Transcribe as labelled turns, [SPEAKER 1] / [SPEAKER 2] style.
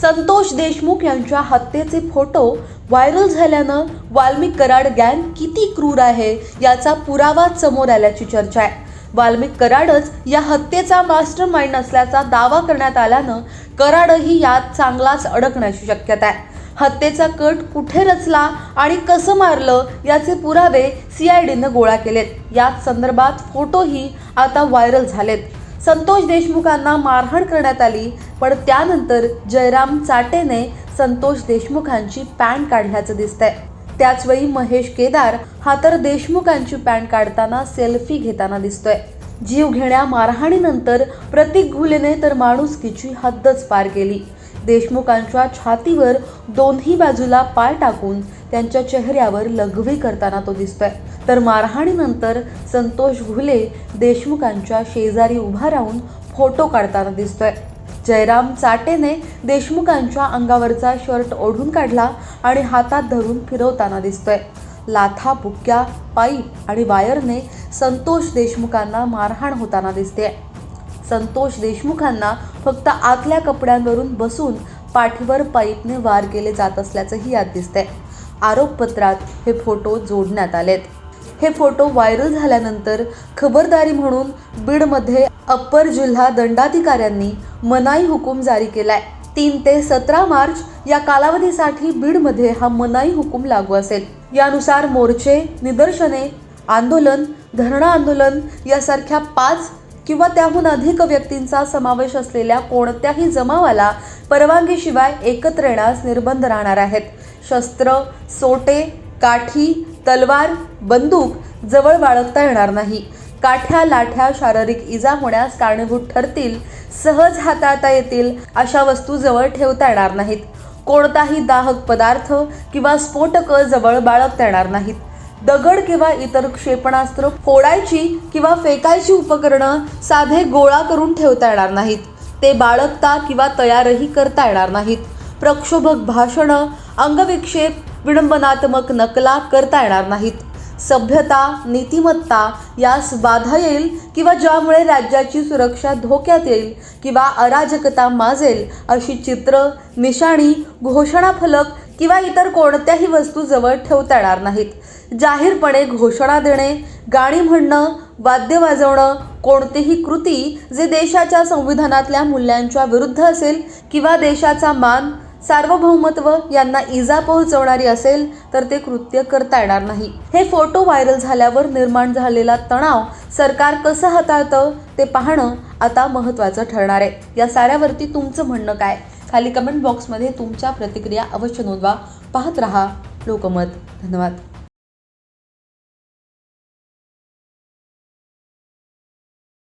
[SPEAKER 1] संतोष देशमुख यांच्या हत्येचे photo viral झाल्यानं वाल्मिक कराड गँग किती क्रूर आहे याचा पुरावा समोर आल्याची चर्चा आहे. वाल्मिक कराडच या हत्येचा मास्टर माइंड असल्याचा दावा करण्यात आल्यानं कराडही यात चांगलाच अडकण्याची शक्यता आहे. हत्येचा कट कुठे रचला आणि कसं मारलं याचे पुरावे सीआयडीनं गोळा केलेत. याच संदर्भात फोटोही आता व्हायरल झालेत. संतोष देशमुखांना मारहाण करण्यात आली पण त्यानंतर जयराम चाटेने संतोष देशमुखांची पॅन्ट काढल्याचं दिसतंय. त्याचवेळी महेश केदार हा तर देशमुखांची पॅन्ट काढताना सेल्फी घेताना दिसतोय. जीव घेण्या मारहाणीनंतर प्रतीक घुलेने तर माणुसकीची हद्दच पार केली. देशमुखांच्या छातीवर दोन्ही बाजूला पाय टाकून त्यांच्या चेहऱ्यावर लघवी करताना तो दिसतोय. तर मारहाणीनंतर संतोष घुले देशमुखांच्या शेजारी उभा राहून फोटो काढताना दिसतोय. जयराम चाटेने देशमुखांच्या अंगावरचा शर्ट ओढून काढला आणि हातात धरून फिरवताना दिसतोय. लाथा बुक्क्या पाईप आणि वायरने संतोष देशमुखांना मारहाण होताना दिसते संतोष देशमुखांना फक्त आतल्या कपड्यांवरून बसून पाठीवर पाईपने वार केले जात असल्याचंही यात दिसतंय. आरोपपत्रात हे फोटो जोडण्यात आलेत. हे फोटो व्हायरल झाल्यानंतर खबरदारी म्हणून बीडमध्ये अप्पर जिल्हा दंडाधिकाऱ्यांनी मनाई हुकूम जारी केलाय. तीन ते सतरा मार्च या कालावधीसाठी बीडमध्ये हा मनाई हुकूम लागू असेल. यानुसार मोर्चे निदर्शने आंदोलन धरणं आंदोलन यासारख्या पाच किंवा त्याहून अधिक व्यक्तींचा समावेश असलेल्या कोणत्याही जमावाला परवानगीशिवाय एकत्र येण्यास निर्बंध राहणार आहेत. शस्त्र सोटे काठी तलवार बंदूक जवळ बाळगता येणार नाही. काठ्या लाठ्या शारीरिक इजा होण्यास कारणीभूत ठरतील सहज हाताळता येतील अशा वस्तू जवळ ठेवता येणार नाहीत. कोणताही दाहक पदार्थ किंवा स्फोटकं जवळ बाळगता येणार नाहीत. दगड किंवा इतर क्षेपणास्त्र फोडायची किंवा फेकायची उपकरणं साधे गोळा करून ठेवता येणार नाहीत. ते बाळगता किंवा तयारही करता येणार नाहीत. प्रक्षोभक भाषणं अंगविक्षेप विडंबनात्मक नकला करता येणार नाहीत. सभ्यता नीतिमत्ता यास बाधा येईल किंवा ज्यामुळे राज्याची सुरक्षा धोक्यात येईल किंवा अराजकता माजेल अशी चित्र निशाणी घोषणा फलक किंवा इतर कोणत्याही वस्तू जवळ ठेवता येणार नाहीत. जाहीरपणे घोषणा देणे गाणी म्हणणं वाद्य वाजवणं कोणतीही कृती जे देशाच्या संविधानातल्या मूल्यांच्या विरुद्ध असेल किंवा देशाचा मान सार्वभौमत्व यांना इजा पोहोचवणारी असेल तर ते कृत्य करता येणार नाही. हे फोटो व्हायरल झाल्यावर निर्माण झालेला तणाव सरकार कसं हाताळतं ते पाहणं आता महत्त्वाचं ठरणार आहे. या साऱ्यावरती तुमचं म्हणणं काय? खाली कमेंट बॉक्समध्ये तुमच्या प्रतिक्रिया अवश्य नोंदवा. पाहत रहा लोकमत. धन्यवाद.